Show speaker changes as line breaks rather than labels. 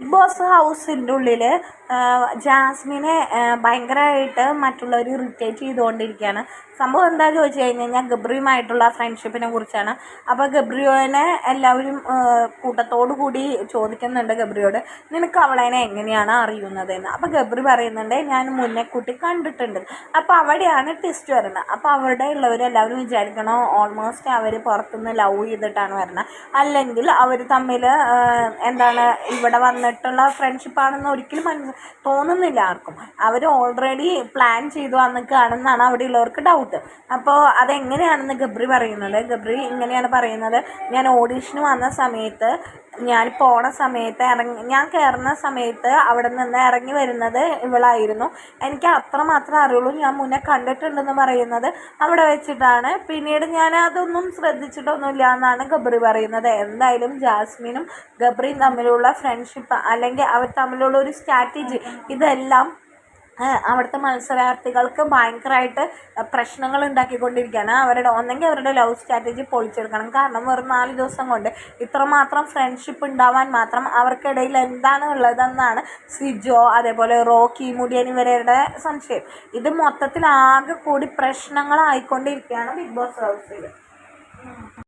Big boss ഹൗസിന്റെ ഉള്ളിൽ ജാസ്മിനെ ഭയങ്കരമായിട്ട് മറ്റുള്ളവർ ഇറിറ്റേറ്റ് ചെയ്തുകൊണ്ടിരിക്കുകയാണ്. സംഭവം എന്താ ചോദിച്ചു കഴിഞ്ഞ് കഴിഞ്ഞാൽ ഗബ്രിയുമായിട്ടുള്ള ഫ്രണ്ട്ഷിപ്പിനെ കുറിച്ചാണ്. അപ്പോൾ ഗബ്രിയോനെ എല്ലാവരും കൂട്ടത്തോടു കൂടി ചോദിക്കുന്നുണ്ട് ഗബ്രിയോട് നിനക്ക് അവളേനെ എങ്ങനെയാണ് അറിയുന്നത് എന്ന് അപ്പോൾ ഗബ്രി പറയുന്നുണ്ട് ഞാൻ മുന്നേ കൂട്ടി കണ്ടിട്ടുണ്ട്. അപ്പോൾ അവിടെയാണ് ട്വിസ്റ്റ് വരുന്നത്. അപ്പോൾ അവിടെ ഉള്ളവരെല്ലാവരും വിചാരിക്കണം ഓൾമോസ്റ്റ് അവർ പുറത്തുനിന്ന് ലവ് ചെയ്തിട്ടാണ് വരുന്നത്. അല്ലെങ്കിൽ അവർ തമ്മിൽ എന്താണ് ഇവിടെ വന്നിട്ടുള്ള ഫ്രണ്ട്ഷിപ്പാണെന്ന് ഒരിക്കലും മനസ്സ് തോന്നുന്നില്ല ആർക്കും. അവർ ഓൾറെഡി പ്ലാൻ ചെയ്തു വന്നിക്കുകയാണെന്നാണ് അവിടെ ഉള്ളവർക്ക് ഡൗട്ട് അപ്പോൾ അതെങ്ങനെയാണെന്ന് ഗബ്രി പറയുന്നത്? ഗബ്രി ഇങ്ങനെയാണ് പറയുന്നത്. ഞാൻ ഓഡീഷന് വന്ന സമയത്ത് ഞാൻ പോണ സമയത്ത് ഇറങ്ങി ഞാൻ കയറുന്ന സമയത്ത് അവിടെ നിന്ന് ഇറങ്ങി വരുന്നത് ഇവളായിരുന്നു. എനിക്ക് അത്ര അത്രമാത്രം അറിയുള്ളൂ. ഞാൻ മുന്നേ കണ്ടിട്ടുണ്ടെന്ന് പറയുന്നത് അവിടെ വെച്ചിട്ടാണ്. പിന്നീട് ഞാൻ അതൊന്നും ശ്രദ്ധിച്ചിട്ടൊന്നുമില്ല എന്നാണ് ഗബ്രി പറയുന്നത്. എന്തായാലും ജാസ്മിനും ഗബ്രിയും തമ്മിലുള്ള ഫ്രണ്ട്ഷിപ്പ് അല്ലെങ്കിൽ അവർ തമ്മിലുള്ള ഒരു സ്ട്രാറ്റജി ഇതെല്ലാം അവിടുത്തെ മത്സരാർത്ഥികൾക്ക് ഭയങ്കരമായിട്ട് പ്രശ്നങ്ങൾ ഉണ്ടാക്കിക്കൊണ്ടിരിക്കുകയാണ്. അവരുടെ ഒന്നെങ്കിൽ അവരുടെ ലവ് സ്ട്രാറ്റജി പൊളിച്ചെടുക്കണം. കാരണം വെറും നാല് ദിവസം കൊണ്ട് ഇത്രമാത്രം ഫ്രണ്ട്ഷിപ്പ് ഉണ്ടാവാൻ മാത്രം അവർക്കിടയിൽ എന്താണ് ഉള്ളതെന്നാണ് സിജോ അതേപോലെ റോക്കി മുടിയൻ ഇവരുടെ സംശയം. ഇത് മൊത്തത്തിൽ ആകെ കൂടി പ്രശ്നങ്ങളായിക്കൊണ്ടിരിക്കുകയാണ് ബിഗ് ബോസ് ഹൗസിൽ